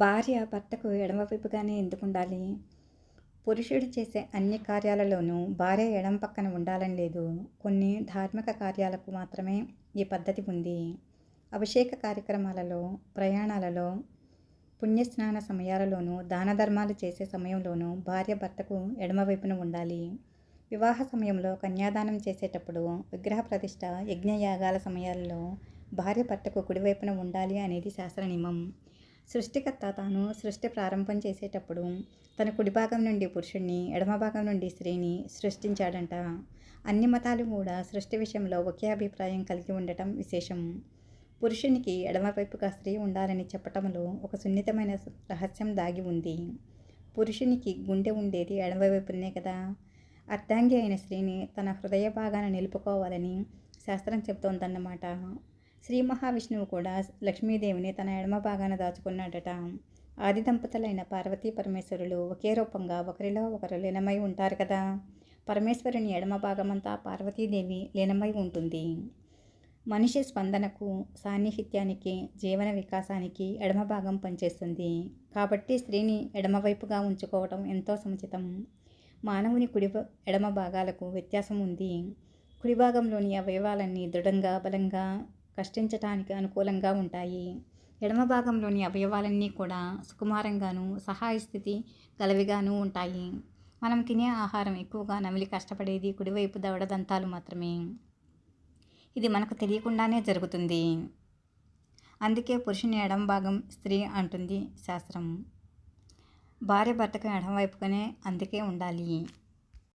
భార్య భర్తకు ఎడమవైపుగానే ఎందుకు ఉండాలి పురుషుడు చేసే అన్ని కార్యాలలోనూ భార్య ఎడమ పక్కన ఉండాలని లేదు. కొన్ని ధార్మిక కార్యాలకు మాత్రమే ఈ పద్ధతి ఉంది. అభిషేక కార్యక్రమాలలో ప్రయాణాలలో పుణ్యస్నాన సమయాలలోనూ దాన ధర్మాలు చేసే సమయంలోనూ భార్య భర్తకు ఎడమవైపున ఉండాలి. వివాహ సమయంలో కన్యాదానం చేసేటప్పుడు విగ్రహ ప్రతిష్ట యజ్ఞయాగాల సమయాల్లో భార్య భర్తకు కుడివైపున ఉండాలి అనేది శాస్త్ర నియమం సృష్టికర్త తాను సృష్టి ప్రారంభం చేసేటప్పుడు తన కుడి భాగం నుండి పురుషుణ్ణి ఎడమ భాగం నుండి స్త్రీని సృష్టించాడంట. అన్ని మతాలు కూడా సృష్టి విషయంలో ఒకే అభిప్రాయం కలిగి ఉండటం విశేషం. పురుషునికి ఎడమవైపుగా స్త్రీ ఉండాలని చెప్పటంలో ఒక సున్నితమైన రహస్యం దాగి ఉంది. పురుషునికి గుండె ఉండేది ఎడమవైపునే కదా. అర్ధాంగి అయిన స్త్రీని తన హృదయ భాగాన నిలుపుకోవాలని శాస్త్రం చెబుతోందన్నమాట. శ్రీ మహావిష్ణువు కూడా లక్ష్మీదేవిని తన ఎడమ భాగాన దాచుకున్నాడట. ఆది దంపతులైన పార్వతీ పరమేశ్వరులు ఒకే రూపంగా ఒకరిలో ఒకరు లీనమై ఉంటారు కదా. పరమేశ్వరుని ఎడమ భాగమంతా పార్వతీదేవి లీనమై ఉంటుంది. మనిషి స్పందనకు సాన్నిహిత్యానికి జీవన వికాసానికి ఎడమ భాగం పనిచేస్తుంది. కాబట్టి స్త్రీని ఎడమవైపుగా ఉంచుకోవటం ఎంతో సముచితం. మానవుని కుడి ఎడమ భాగాలకు వ్యత్యాసం ఉంది. కుడి భాగంలోని అవయవాలన్నీ దృఢంగా బలంగా కష్టించటానికి అనుకూలంగా ఉంటాయి. ఎడమ భాగంలోని అవయవాలన్నీ కూడా సుకుమారంగాను సహాయ స్థితి గలవిగాను ఉంటాయి. మనం తినే ఆహారం ఎక్కువగా నమిలి కష్టపడేది కుడివైపు దవడ దంతాలు మాత్రమే. ఇది మనకు తెలియకుండానే జరుగుతుంది. అందుకే పురుషుని ఎడమ భాగం స్త్రీ అంటుంది శాస్త్రం. భార్య భర్తకు ఎడమవైపుగానే అందుకే ఉండాలి.